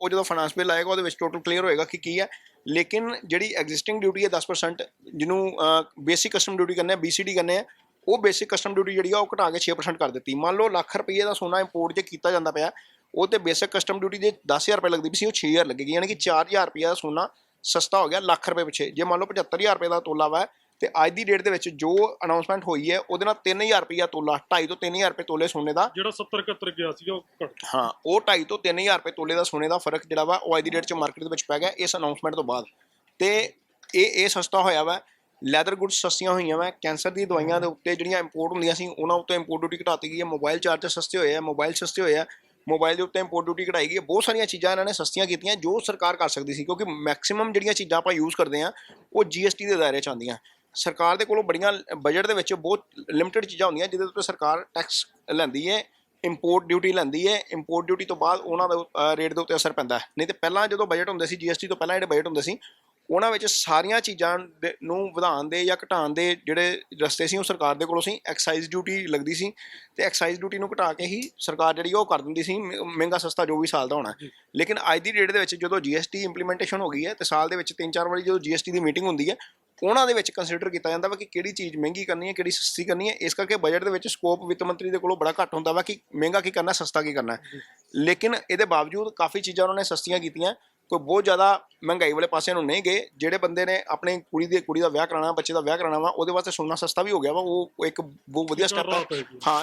ਉਹ ਜਦੋਂ finance bill ਆਏਗਾ, ਉਹਦੇ ਵਿੱਚ ਟੋਟਲ ਕਲੀਅਰ ਹੋਏਗਾ ਕਿ ਕੀ ਹੈ। ਲੇਕਿਨ ਜਿਹੜੀ ਐਗਜ਼ਿਸਟਿੰਗ ਡਿਊਟੀ ਹੈ 10% ਜਿਹਨੂੰ ਬੇਸਿਕ ਕਸਟਮ ਡਿਊਟੀ ਕਹਿੰਦੇ ਆ BCD ਕਹਿੰਦੇ ਆ, ਉਹ ਬੇਸਿਕ ਕਸਟਮ ਡਿਊਟੀ ਜਿਹੜੀ ਆ, ਉਹ ਘਟਾ ਕੇ 6% ਕਰ ਦਿੱਤੀ। ਮੰਨ ਲਓ ਲੱਖ ਰੁਪਏ ਦਾ ਸੋਨਾ ਇੰਪੋਰਟ ਜੇ ਕੀਤਾ ਜਾਂਦਾ ਪਿਆ, ਉਹ ਤੇ ਬੇਸਿਕ ਕਸਟਮ ਡਿਊਟੀ ਜੇ 10000 ਰੁਪਏ ਲੱਗਦੀ ਪਈ ਸੀ, ਉਹ 6000 ਲੱਗੇਗੀ, ਯਾਨੀ ਕਿ 4000 ਰੁਪਏ ਦਾ ਸੋਨਾ ਸਸਤਾ ਹੋ ਗਿਆ ਲੱਖ ਰੁਪਏ ਪਿੱਛੇ। ਜੇ ਮੰਨ ਲਓ 75000 ਰੁਪਏ ਦਾ ਤੋਲਾ ਵਾ ਤੇ ਅੱਜ ਦੀ ਡੇਟ ਦੇ ਵਿੱਚ ਜੋ ਅਨਾਉਂਸਮੈਂਟ ਹੋਈ ਹੈ ਉਹਦੇ ਨਾਲ 3000 ਰੁਪਏ ਤੋਲਾ 2.5 ਤੋਂ 3000 ਰੁਪਏ ਤੋਲੇ ਸੋਨੇ ਦਾ। ਜਿਹੜਾ 70 71 ਗਿਆ ਸੀਗਾ ਉਹ ਘਟ। ਹਾਂ ਉਹ 2.5 ਤੋਂ 3000 ਰੁਪਏ ਤੋਲੇ ਦਾ ਸੋਨੇ ਦਾ ਫ਼ਰਕ ਜਿਹੜਾ ਵਾ ਉਹ ਅੱਜ ਦੀ ਡੇਟ 'ਚ ਮਾਰਕੀਟ ਦੇ ਵਿੱਚ ਪੈ ਗਿਆ ਇਸ ਅਨਾਉਂਸਮੈਂਟ ਤੋਂ ਬਾਅਦ। ਤੇ ਇਹ ਇਹ ਸਸਤਾ ਹੋਇਆ ਵਾ ਲੈਦਰ ਗੁੱਡਸ ਸਸਤੀਆਂ ਹੋਈਆਂ ਵਾ ਕੈਂਸਰ ਦੀ ਦਵਾਈਆਂ ਦੇ ਉੱਤੇ ਜਿਹੜੀਆਂ ਇੰਪੋਰਟ ਹੁੰਦੀਆਂ ਸੀ ਉਹਨਾਂ ਉੱਤੇ ਇੰਪੋਰਟ ਡਿਊਟੀ ਘਟਾਤੀ ਗਈ ਹੈ ਮੋਬਾਈਲ ਚਾਰਜਰ ਸਸਤੇ ਹੋਏ ਆ ਮੋਬਾਈਲ ਸਸਤੇ ਹੋਏ ਆ ਮੋਬਾਈਲ ਦੇ ਉੱਤੇ ਇੰਪੋਰਟ ਡਿਊਟੀ ਘਟਾਈ ਗਈ ਹੈ ਬਹੁਤ ਸਾਰੀਆਂ ਚੀਜ਼ਾਂ ਇਹਨਾਂ ਨੇ ਸਸਤੀਆਂ ਕੀਤੀਆਂ ਜੋ ਸਰਕਾਰ ਕਰ ਸਕਦੀ ਸੀ ਕਿਉਂਕਿ ਮੈਕਸਿਮਮ ਜਿਹੜੀਆਂ ਚੀਜ਼ਾਂ ਆਪਾਂ ਯੂਜ਼ ਕਰਦੇ ਆ ਉਹ GST ਦੇ ਦਾਇਰੇ 'ਚ ਆਉਂਦੀਆਂ। ਸਰਕਾਰ ਦੇ ਕੋਲੋਂ ਬੜੀਆਂ ਬਜਟ ਦੇ ਵਿੱਚ ਬਹੁਤ ਲਿਮਟਿਡ ਚੀਜ਼ਾਂ ਹੁੰਦੀਆਂ ਜਿਹਦੇ ਉੱਤੇ ਸਰਕਾਰ ਟੈਕਸ ਲੈਂਦੀ ਹੈ ਇੰਪੋਰਟ ਡਿਊਟੀ ਲੈਂਦੀ ਹੈ ਇੰਪੋਰਟ ਡਿਊਟੀ ਤੋਂ ਬਾਅਦ ਉਹਨਾਂ ਦਾ ਰੇਟ ਦੇ ਉੱਤੇ ਅਸਰ ਪੈਂਦਾ ਹੈ। ਨਹੀਂ ਤੇ ਪਹਿਲਾਂ ਜਦੋਂ ਬਜਟ ਹੁੰਦੇ ਸੀ GST ਤੋਂ ਪਹਿਲਾਂ ਜਿਹੜੇ ਬਜਟ ਹੁੰਦੇ ਸੀ ਉਹਨਾਂ ਵਿੱਚ ਸਾਰੀਆਂ ਚੀਜ਼ਾਂ ਨੂੰ ਵਧਾਉਣ ਦੇ ਜਾਂ ਘਟਾਉਣ ਦੇ ਜਿਹੜੇ ਰਸਤੇ ਸੀ ਉਹ ਸਰਕਾਰ ਦੇ ਕੋਲੋਂ ਸੀ। ਐਕਸਾਈਜ਼ ਡਿਊਟੀ ਲੱਗਦੀ ਸੀ ਤੇ ਐਕਸਾਈਜ਼ ਡਿਊਟੀ ਨੂੰ ਘਟਾ ਕੇ ਹੀ ਸਰਕਾਰ ਜਿਹੜੀ ਉਹ ਕਰ ਦਿੰਦੀ ਸੀ ਮਹਿੰਗਾ ਸਸਤਾ ਜੋ ਵੀ ਸਾਲ ਦਾ ਹੋਣਾ। ਲੇਕਿਨ ਅੱਜ ਦੀ ਡੇਟ ਦੇ ਵਿੱਚ ਜਦੋਂ GST ਇੰਪਲੀਮੈਂਟੇਸ਼ਨ ਹੋ ਗਈ ਹੈ ਤੇ ਸਾਲ ਦੇ ਵਿੱਚ ਤਿੰਨ ਚਾਰ ਵਾਰੀ ਜਦੋਂ GST ਦੀ ਮੀਟਿੰਗ ਹੁੰਦੀ ਹੈ ਉਹਨਾਂ ਦੇ ਵਿੱਚ ਕੰਸੀਡਰ ਕੀਤਾ ਜਾਂਦਾ ਵਾ ਕਿ ਕਿਹੜੀ ਚੀਜ਼ ਮਹਿੰਗੀ ਕਰਨੀ ਹੈ ਕਿਹੜੀ ਸਸਤੀ ਕਰਨੀ ਹੈ। ਇਸ ਕਰਕੇ ਬਜਟ ਦੇ ਵਿੱਚ ਸਕੋਪ ਵਿੱਤ ਮੰਤਰੀ ਦੇ ਕੋਲੋਂ ਬੜਾ ਘੱਟ ਹੁੰਦਾ ਵਾ ਕਿ ਮਹਿੰਗਾ ਕੀ ਕਰਨਾ ਸਸਤਾ ਕੀ ਕਰਨਾ ਹੈ। ਲੇਕਿਨ ਇਹਦੇ ਬਾਵਜੂਦ ਕਾਫੀ ਚੀਜ਼ਾਂ ਉਹਨਾਂ ਨੇ ਸਸਤੀਆਂ ਕੀਤੀਆਂ। ਕੋਈ ਬਹੁਤ ਜ਼ਿਆਦਾ ਮਹਿੰਗਾਈ ਵਾਲੇ ਪਾਸੇ ਨੂੰ ਨਹੀਂ ਗਏ। ਜਿਹੜੇ ਬੰਦੇ ਨੇ ਆਪਣੀ ਕੁੜੀ ਦੀ ਕੁੜੀ ਦਾ ਵਿਆਹ ਕਰਾਉਣਾ ਬੱਚੇ ਦਾ ਵਿਆਹ ਕਰਾਉਣਾ ਵਾ ਉਹਦੇ ਵਾਸਤੇ ਸੋਨਾ ਸਸਤਾ ਵੀ ਹੋ ਗਿਆ ਵਾ। ਉਹ ਇੱਕ ਬਹੁਤ ਵਧੀਆ ਸਟੈਪ ਹੈ। ਹਾਂ